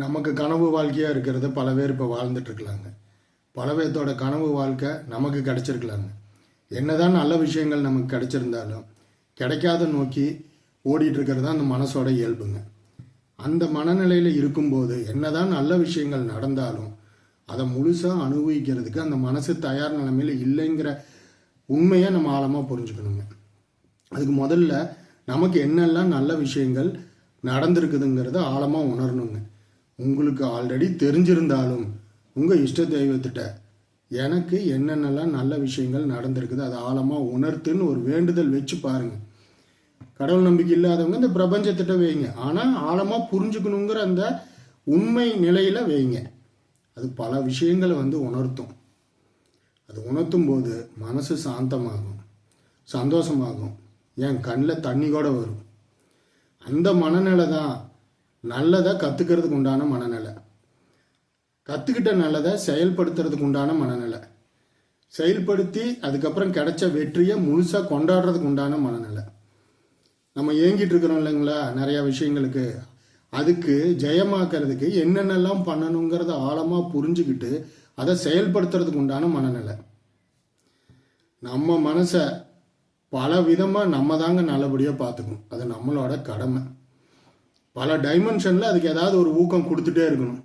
நமக்கு கனவு வாழ்க்கையாக இருக்கிறத பல பேர் இப்போ வாழ்ந்துட்டு இருக்கலாங்க. பல பேர்த்தோட கனவு வாழ்க்கை நமக்கு கிடச்சிருக்கலாங்க. என்னதான் நல்ல விஷயங்கள் நமக்கு கிடச்சிருந்தாலும் கிடைக்காத நோக்கி ஓடிட்டுருக்கிறது தான் அந்த மனசோட இயல்புங்க. அந்த மனநிலையில் இருக்கும்போது என்னதான் நல்ல விஷயங்கள் நடந்தாலும் அதை முழுசாக அனுபவிக்கிறதுக்கு அந்த மனசு தயார் நிலைமையில் இல்லைங்கிற உண்மையை நம்ம ஆழமாக புரிஞ்சுக்கணுங்க. அதுக்கு முதல்ல நமக்கு என்னெல்லாம் நல்ல விஷயங்கள் நடந்திருக்குதுங்கிறத ஆழமாக உணரணுங்க. உங்களுக்கு ஆல்ரெடி தெரிஞ்சிருந்தாலும் உங்கள் இஷ்ட தெய்வத்திட்ட எனக்கு என்னென்னலாம் நல்ல விஷயங்கள் நடந்திருக்குது அதை ஆழமாக உணர்த்துன்னு ஒரு வேண்டுதல் வச்சு பாருங்கள் கடவுள் நம்பிக்கை இல்லாதவங்க இந்த பிரபஞ்சத்திட்ட வைங்க. ஆனால் ஆழமாக புரிஞ்சுக்கணுங்கிற அந்த உண்மை நிலையில் வைங்க. அது பல விஷயங்களை வந்து உணர்த்தும். அது உணர்த்தும் போது மனசு சாந்தமாகும் சந்தோஷமாகும். என் கண்ணில் தண்ணி கூட வரும். அந்த மனநிலை தான் நல்லதை கற்றுக்கிறதுக்கு உண்டான மனநிலை. கற்றுக்கிட்ட நல்லதை செயல்படுத்துறதுக்கு உண்டான மனநிலை. செயல்படுத்தி அதுக்கப்புறம் கிடைச்ச வெற்றியை முழுசாக கொண்டாடுறதுக்கு உண்டான மனநிலை. நம்ம ஏங்கிட்டு இருக்கிறோம் இல்லைங்களா? நிறையா விஷயங்களுக்கு. அதுக்கு ஜெயமாக்கிறதுக்கு என்னென்னலாம் பண்ணணுங்கிறத ஆழமாக புரிஞ்சுக்கிட்டு அதை செயல்படுத்துறதுக்கு உண்டான மனநிலை. நம்ம மனசை பல விதமாக நம்ம தாங்க நல்லபடியாக பார்த்துக்கணும். அது நம்மளோட கடமை. பல டைமென்ஷனில் அதுக்கு ஏதாவது ஒரு ஊக்கம் கொடுத்துட்டே இருக்கணும்.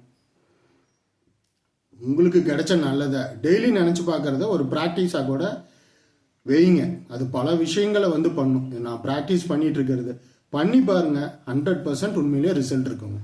உங்களுக்கு கிடைச்ச நல்லதை டெய்லி நினச்சி பார்க்குறத ஒரு ப்ராக்டிஸாக கூட வெயிங்க. அது பல விஷயங்களை வந்து பண்ணும். நான் ப்ராக்டிஸ் பண்ணிகிட்டு இருக்கிறது. பண்ணி பாருங்க ஹண்ட்ரட் பர்சன்ட் உண்மையிலேயே ரிசல்ட் இருக்குங்க.